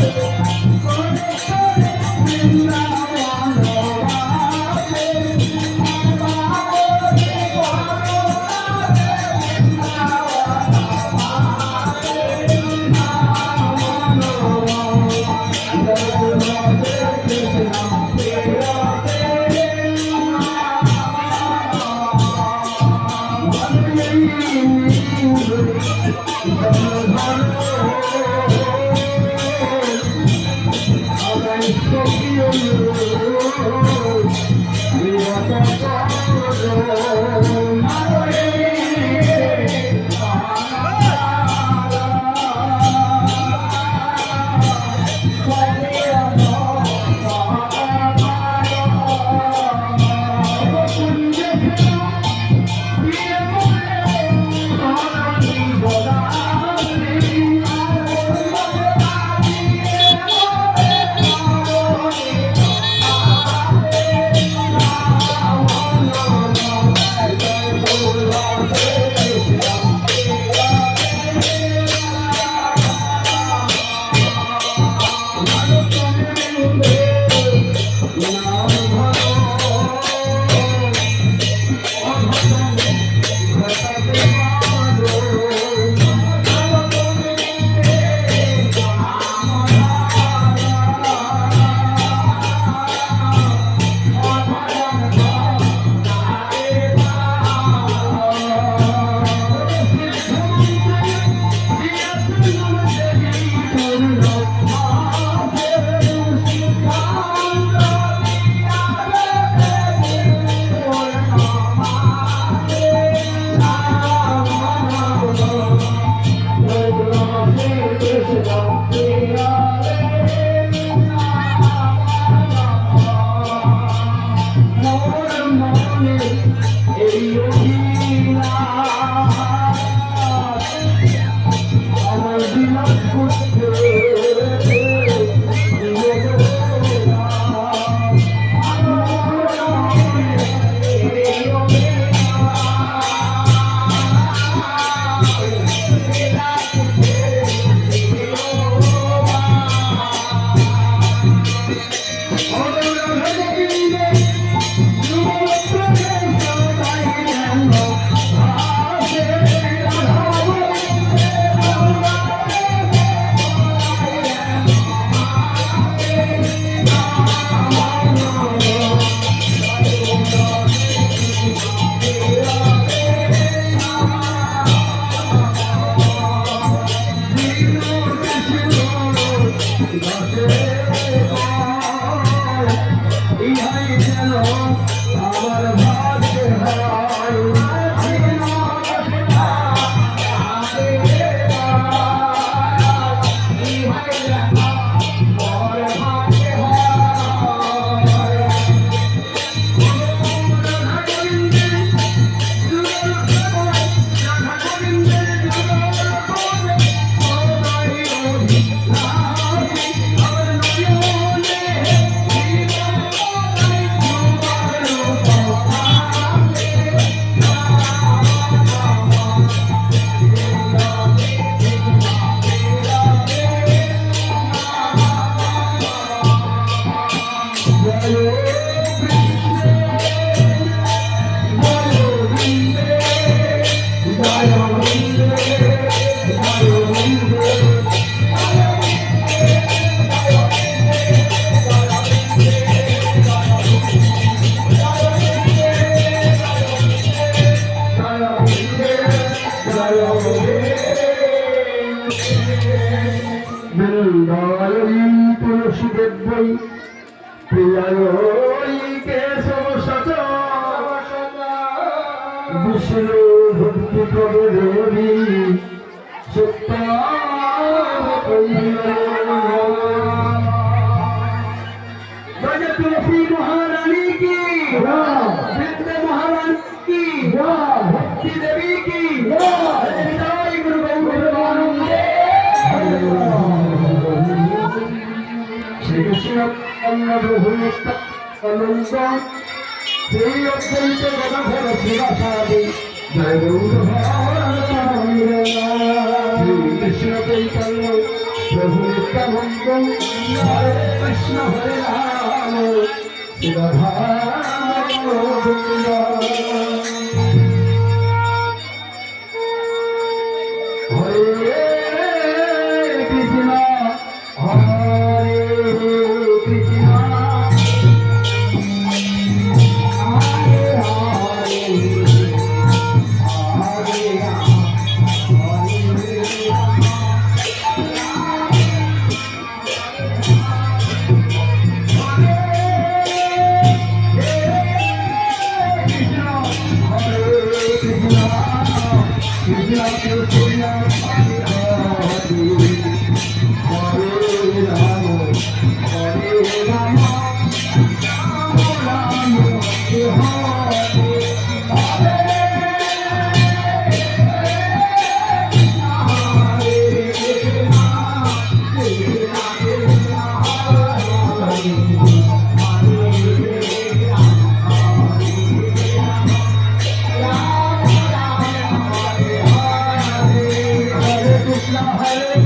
Thank you. Thank you. তুলসীদের বই প্রিয়ায়কে সমসত বিষ্ণু ভক্তি কবে রবি সত্য মহারানী কি? মহারানী কি? অনন্ত শ্রী অদ্বৈত গদাধর শিবাসাদি জয় গৌর কৃষ্ণ চৈতন্য প্রভু নিত্যানন্দ হরে কৃষ্ণ, হরে রাম। শিবধা গোবিন্দ হরে हरे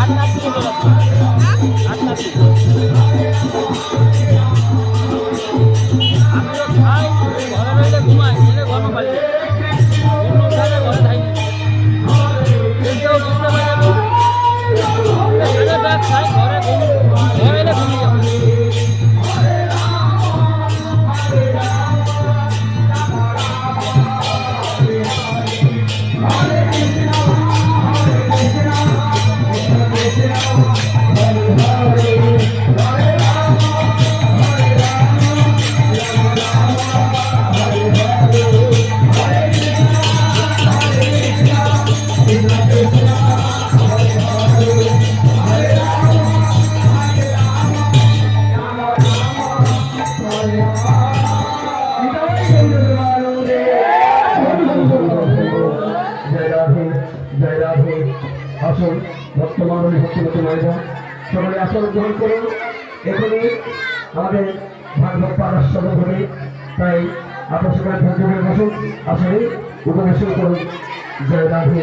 আর রাধে আসল বর্তমান হত্যমত ময়দা সকলে আসল গ্রহণ করুন। এখনই আমাদের ভাগবত পাড়ার সর্বভূমি তাই আপনার সকালে ভাগ্যভাবে বসুন। আসলে উপবেশন করুন। জয় রাধে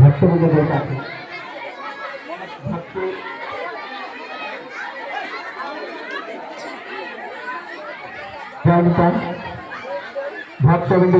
ভক্তবন্ধ ভক্ত। ভক্তবিন্দু